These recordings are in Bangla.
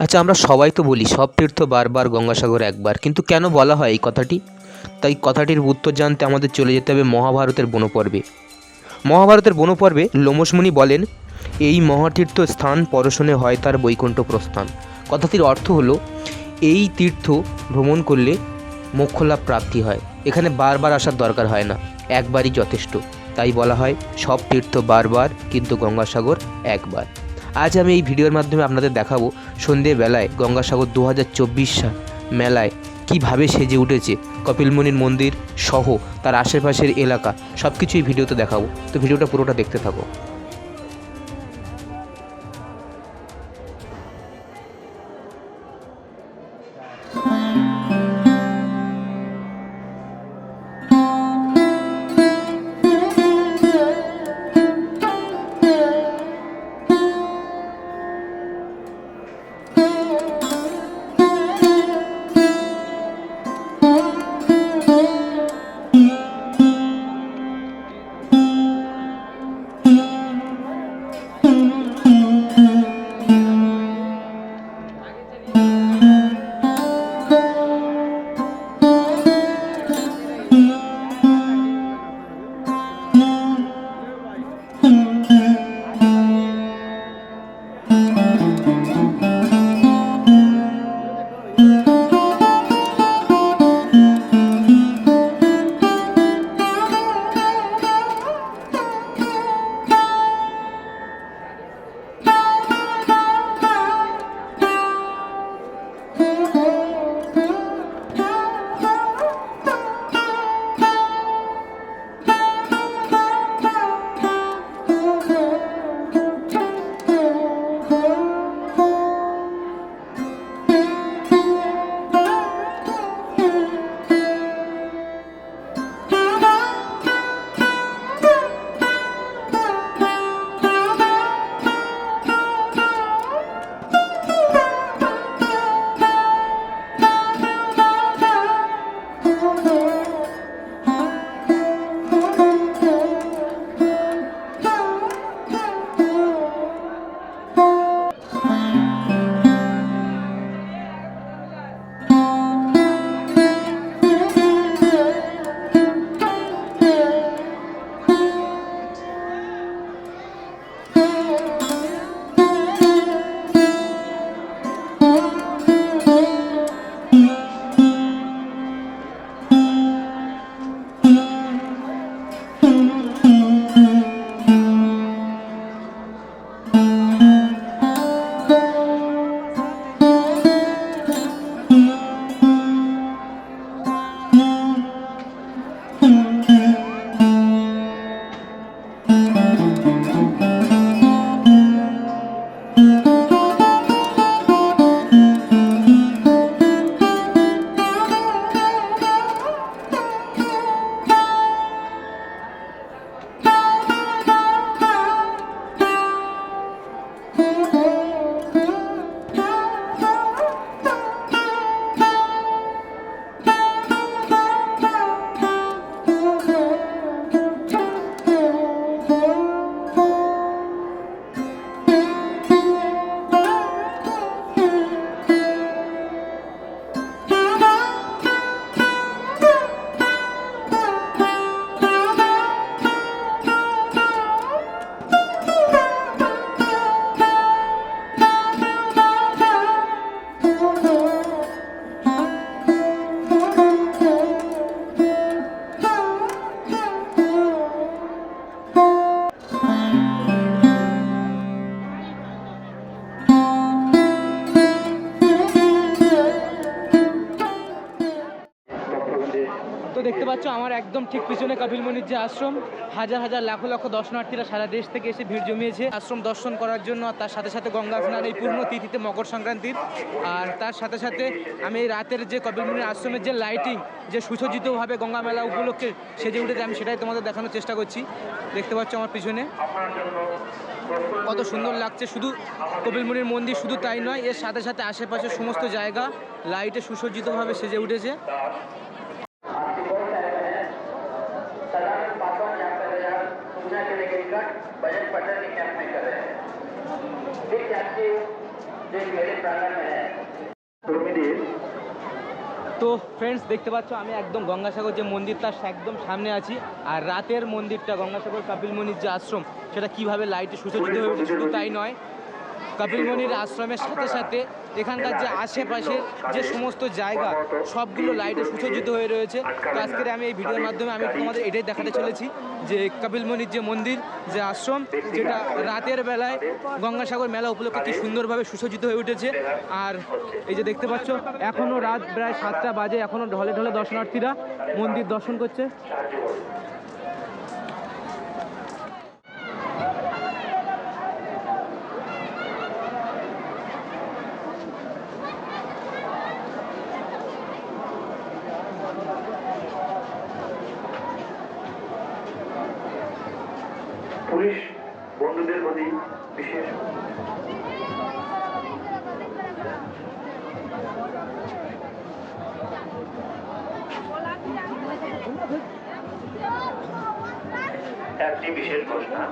আচ্ছা আমরা সবাই তো বলি, সব তীর্থ বারবার গঙ্গাসাগর একবার, কিন্তু কেন বলা হয় এই কথাটি? তাই কথাটির উত্তর জানতে আমাদের চলে যেতে হবে মহাভারতের বনপর্বে। মহাভারতের বনপর্বে লোমসমুনি বলেন, এই মহাতীর্থ স্থান পরশনে হয় তার বৈকুণ্ঠ প্রস্থান। কথাটির অর্থ হলো, এই তীর্থ ভ্রমণ করলে মোক্ষলাভ প্রাপ্তি হয়। এখানে বারবার আসার দরকার হয় না, একবারই যথেষ্ট। তাই বলা হয়, সব তীর্থ বারবার, কিন্তু গঙ্গাসাগর একবার। আজ আমি এই ভিডিওর মাধ্যমে আপনাদের দেখাবো সন্ধেবেলায় গঙ্গাসাগর দু হাজার চব্বিশ মেলায় কীভাবে সেজে উঠেছে কপিলমুনির মন্দির সহ তার আশেপাশের এলাকা। সব কিছুই ভিডিওতে দেখাবো। তো ভিডিওটা পুরোটা দেখতে থাকো। পাচ্ছ আমার একদম ঠিক পিছনে কপিলমুনির যে আশ্রম। হাজার হাজার লাখ লক্ষ দর্শনার্থীরা সারা দেশ থেকে এসে ভিড় জমিয়েছে। আশ্রম দর্শন করার জন্য আর তার সাথে সাথে গঙ্গা স্নান, এই পূর্ণ তিথিতে মকর সংক্রান্তির। আর তার সাথে সাথে আমি রাতের যে কপিলমুনির আশ্রমের যে লাইটিং যে সুসজ্জিতভাবে গঙ্গা মেলা উপলক্ষে সেজে উঠেছে, আমি সেটাই তোমাদের দেখানোর চেষ্টা করছি। দেখতে পাচ্ছ আমার পিছনে। কত সুন্দর লাগছে, শুধু কপিলমুনির মন্দির শুধু তাই নয়, এর সাথে সাথে আশেপাশের সমস্ত জায়গা লাইটে সুসজ্জিতভাবে সেজে উঠেছে। सूचना के लिए निकट बजट पटन के कैंप में कर रहे हैं फिर यात्री जो इस मेले प्रांगण में है কর্মীদের তো ফ্রেন্ডস দেখতে পাচ্ছ আমি একদম গঙ্গাসাগর যে মন্দির তার একদম সামনে আছি আর রাতের মন্দিরটা গঙ্গাসাগর কাপিলমণির যে আশ্রম সেটা কিভাবে লাইটে সুসজ্জিত হয়ে উঠেছে শুধু তাই নয় কাপিলমণির আশ্রমের সাথে সাথে এখানকার যে আশেপাশে যে সমস্ত জায়গা, সবগুলো লাইটে সুসজ্জিত হয়ে রয়েছে। তো আজকের আমি এই ভিডিওর মাধ্যমে আমি তোমাদের এটাই দেখাতে চলেছি যে কাপিলমণির যে মন্দির, যে আশ্রম, যেটা রাতের বেলায় গঙ্গাসাগর মেলা উপলক্ষে কি সুন্দরভাবে সুসজ্জিত হয়ে উঠেছে। আর এই যে দেখতে পাচ্ছ এখনও রাত প্রায় সাতটা বাজে এখনও ঢলে ঢলে দর্শনার্থীরা মন্দির দর্শন করছে। পুলিশ বন্ধুদের প্রতি বিশেষ একটি বিশেষ ঘোষণা,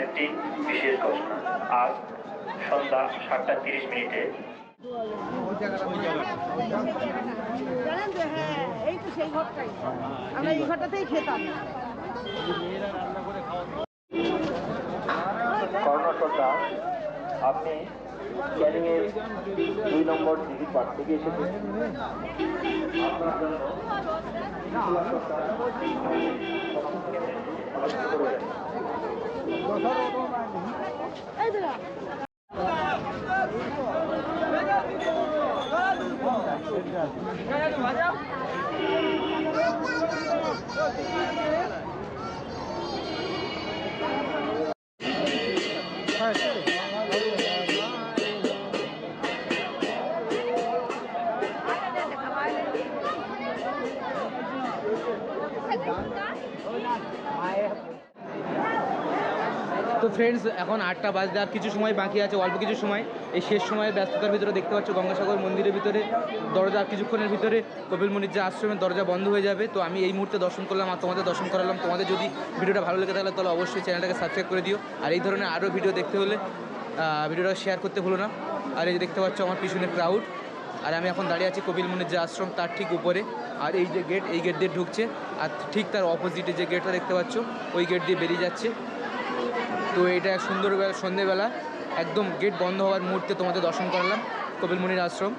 একটি বিশেষ ঘোষণা। আজ সন্ধ্যা সাতটা তিরিশ মিনিটে হ্যাঁ এই তো সেই ঘরটাই। আমরা এই ঘরটাতেই খেতাম। কর্ণসরদা আপনি ক্যানিং এর দুই নম্বর দিদি পার্ক থেকে এসেছেন। আপনার জন্য তো ফ্রেন্ডস এখন আটটা বাজতে আর কিছু সময় বাকি আছে, অল্প কিছু সময়। এই শেষ সময়ের ব্যস্ততার ভিতরে দেখতে পাচ্ছ গঙ্গাসাগর মন্দিরের ভিতরে, দরজা আর কিছুক্ষণের ভিতরে কপিল কপিলমণির যে আশ্রমের দরজা বন্ধ হয়ে যাবে। তো আমি এই মুহূর্তে দর্শন করলাম আর তোমাদের দর্শন করালাম। তোমাদের যদি ভিডিওটা ভালো লেগে থাকলে তাহলে অবশ্যই চ্যানেলটাকে সাবস্ক্রাইব করে দিও। আর এই ধরনের আরও ভিডিও দেখতে হলে ভিডিওটা শেয়ার করতে ভুলো না। আর এই দেখতে পাচ্ছ আমার পিছনে ক্রাউড আর আমি এখন দাঁড়িয়ে আছি কপিল মুনির যে আশ্রম, তার ঠিক উপরে। আর এই যে গেট এই গেট দিয়ে ঢুকছে। আর ঠিক তার অপোজিটে যে গেটটা দেখতে পাচ্ছ, ওই গেট দিয়ে বেরিয়ে যাচ্ছে। তো এটা এক সুন্দর বেলা, সন্ধেবেলা। একদম গেট বন্ধ হওয়ার মুহূর্তে তোমাদের দর্শন করালাম কপিলমুনির আশ্রম।